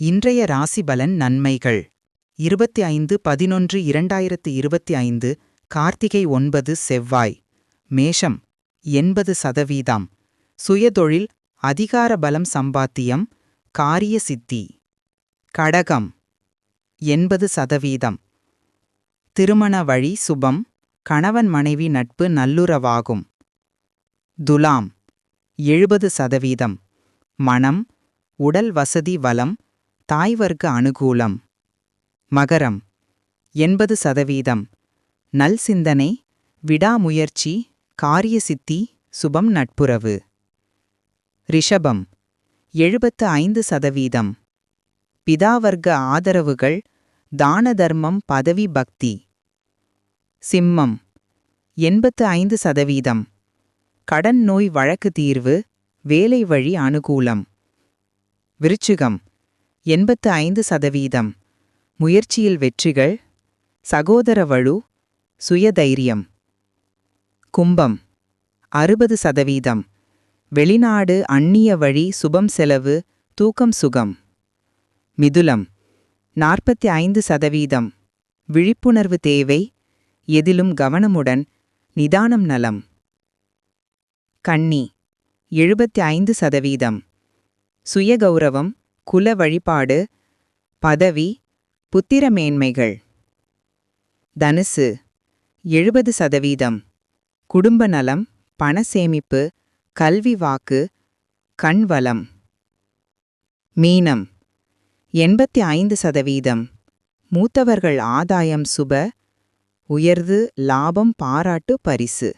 இன்றைய ராசிபலன் நன்மைகள். இருபத்தி ஐந்து பதினொன்று இரண்டாயிரத்து இருபத்தி ஐந்து கார்த்திகை ஒன்பது செவ்வாய். மேஷம் எண்பது சதவீதம். சுயதொழில் அதிகார பலம் சம்பாத்தியம் காரிய சித்தி. கடகம் எண்பது சதவீதம். திருமண வழி சுபம் கணவன் மனைவி நட்பு நல்லுறவாகும். துலாம் எழுபது சதவீதம். மனம் உடல் வசதி வலம் தாய் தாய்வர்க்க அனுகூலம். மகரம். எண்பது சதவீதம். நல் சிந்தனை விடாமுயற்சி காரிய சித்தி சுபம் நட்புறவு. ரிஷபம். எழுபத்து ஐந்து சதவீதம். பிதாவர்க்க ஆதரவுகள் தான தர்மம் பதவி பக்தி. சிம்மம். எண்பத்து ஐந்து சதவீதம். கடன் நோய் வழக்கு தீர்வு வேலை வழி அனுகூலம். விருச்சிகம். எண்பத்து ஐந்து சதவீதம். முயற்சியில் வெற்றிகள் சகோதர வலு சுயதைரியம். கும்பம் அறுபது சதவீதம். வெளிநாடு அந்நிய வழி சுபம் செலவு தூக்கம் சுகம். மிதுலம் நாற்பத்தி ஐந்து சதவீதம். விழிப்புணர்வு தேவை எதிலும் கவனமுடன் நிதானம் நலம். கன்னி எழுபத்தி ஐந்து சதவீதம். சுயகௌரவம் குல வழிபாடு பதவி புத்திரமேன்மைகள். தனுசு எழுபது சதவீதம். குடும்ப நலம் பண சேமிப்பு கல்வி வாக்கு கண்வளம் மீனம் எண்பத்தி ஐந்து சதவீதம். மூத்தவர்கள் ஆதாயம் சுப உயர்வு லாபம் பாராட்டு பரிசு.